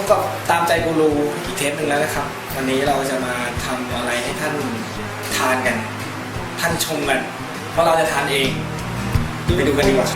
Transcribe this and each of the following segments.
บกับตามใจกูรูอีกเทปหนึ่งแล้วนะครับ วันนี้เราจะมาทำอะไรให้ท่านทานกัน ท่านชมกัน เพราะเราจะทานเอง ไปดูกันดีกว่า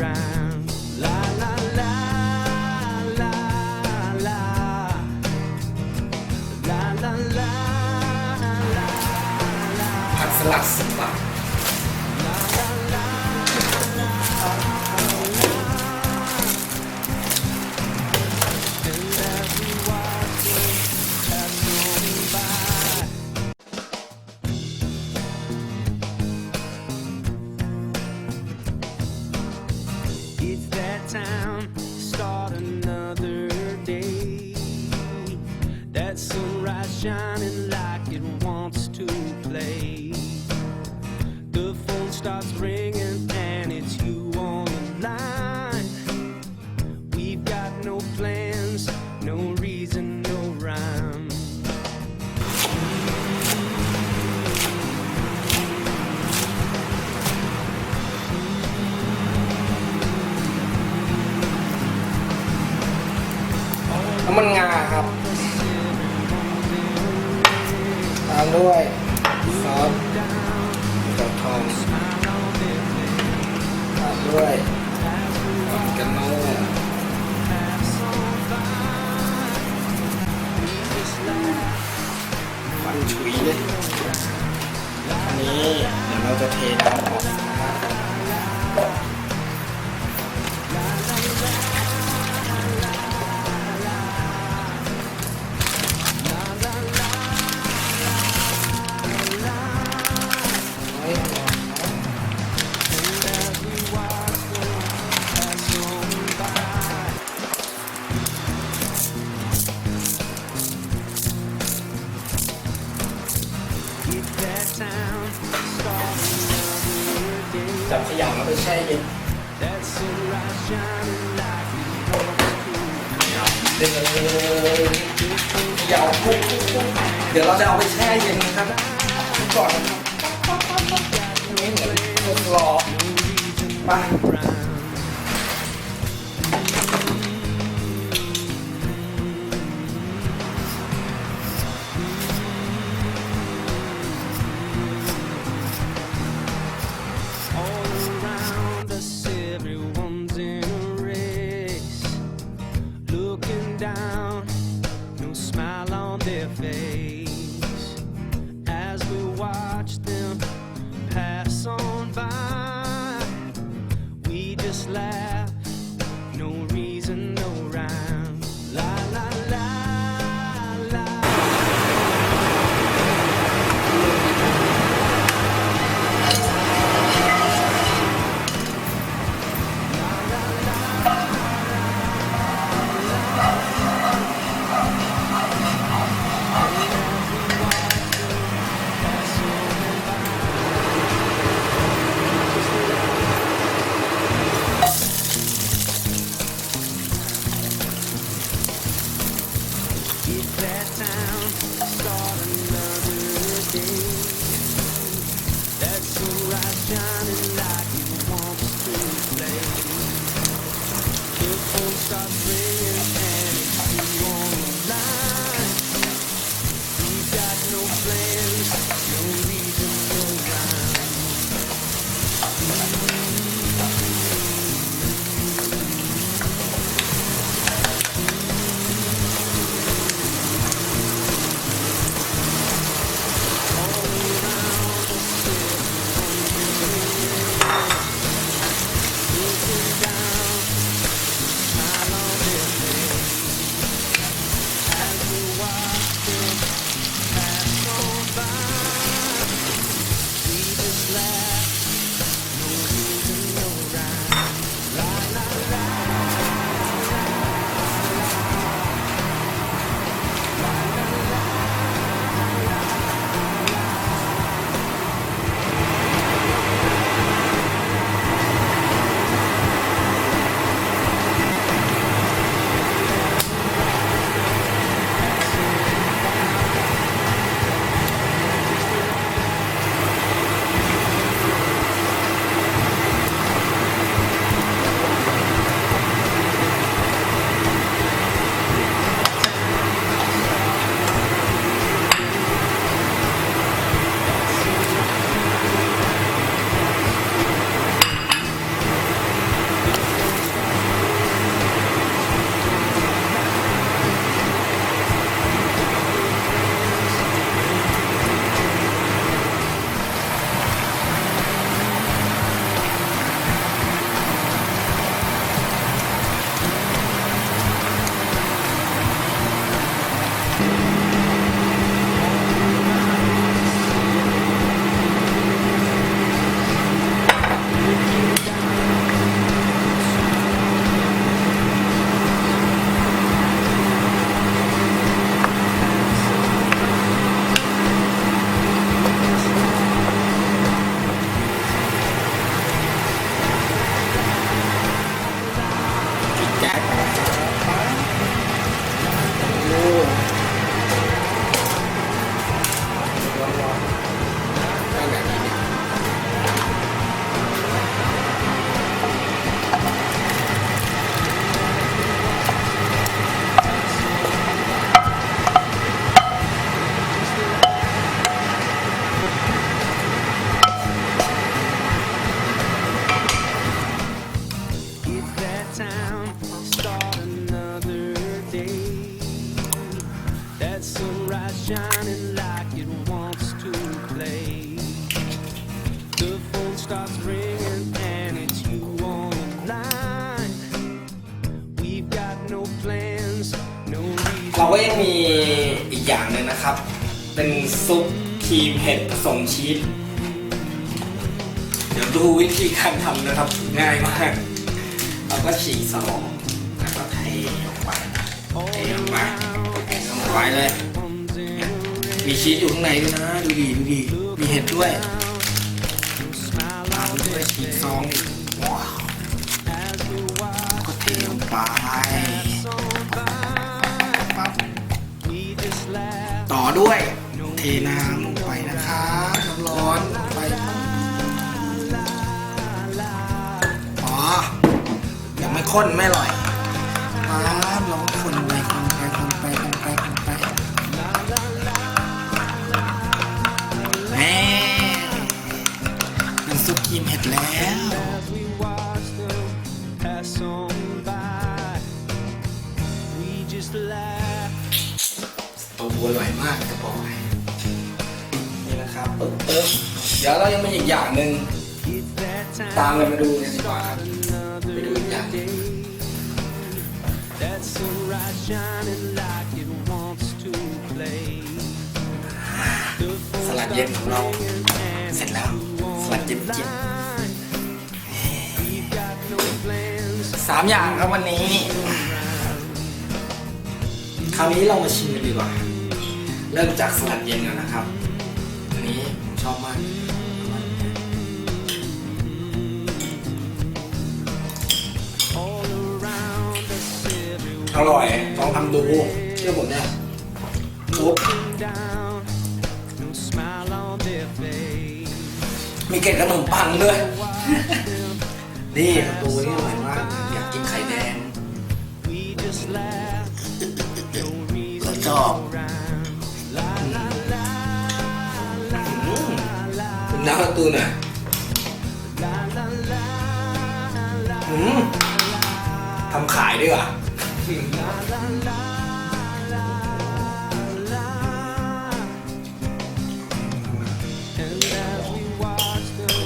around. La la la la la la la la. la. play. The phone starts ringing and it's you on the line. We've got no plans, no reason, no rhyme. Oh, น้ำมันงาครับ ตามด้วย ตามด้วยอริกาโน่ฟันชุยเลยอันนี้เดี๋ยวเราจะเทน้ำออกนะครับ เดี๋ยวคุกคุกเดี๋ยวเราจะเอาไปแช่เย็นนะครับก่อนนะครับนี่เหมือนทดลอไป Stop ringing ก็ยังมีอีกอย่างหนึ่งนะครับ เป็นซุปครีมเห็ดผสมชีส เดี๋ยวดูวิธีการทำนะครับ ง่ายมาก เราก็ฉีกซองแล้วก็เทออกไปเทออกไปเทลงไปเลย มีชีสอยู่ข้างในด้วยนะ ดูดีดูดีมีเห็ดด้วยตามด้วยฉีกซองอีกว้าวก็เทลงไป ต่อด้วยเทน้ำลงไปนะครับน้ำร้อนไปอ๋อยังไม่ข้นไม่อร่อยปั๊บลองคนไปคนไปคนไปคนไปคนไปแม่เป็นซุปครีมเห็ดแล้ว we ตัวบัวอร่อยมากจะบอกให้นี่นะครับปึ๊บปึ๊บเดี๋ยวเรายังมีอีกอย่างหนึ่ง It's that time. ตามเลยมาดูกันดีกว่าครับไปดูอีกอย่าง That sunrise shining like it wants to play. The สลัดเย็นของเรา and เสร็จแล้ว สลัดเย็นเจี๊ยบ we've got no plans. สามอย่างครับวันนี้ คราวนี้เรามาชิมกันดีกว่า เริ่มจากสลัดเย็นก่อนนะครับ อันนี้ผมชอบมาก อร่อย ลองทำดูเชื่อผมเนี่ยปุ๊บมีเกล็ดขนมปังด้วย นี่ประตูนี่อร่อยมาก ชอบเป็นน้ำประตูหน่อยทำขายด้วยว่ะ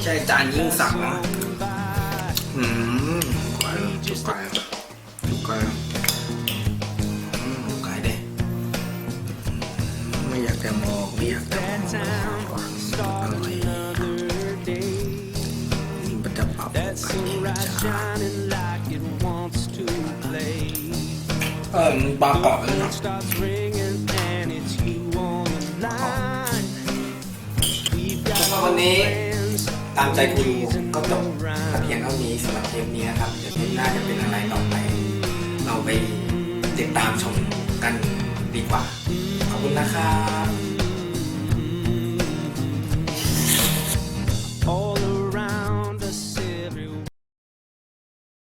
ใช่จานยิ่งสั่งนะอืมไก่จุกไก่ จะมองไม่อยากจะมอง town อ start ร่อย another day. มันจะปรับ That ไก่เองนะ sunrise จ๊ะเออมันปลากรอบเลยนะ สำหรับวันนี้ตามใจกูก็จบแต่เพียงเท่านี้สำหรับเทปนี้นะครับ เดี๋ยวเทปหน้าจะเป็นอะไรต่อไป เราไปติดตามชมกันดีกว่า ขอบคุณนะครับ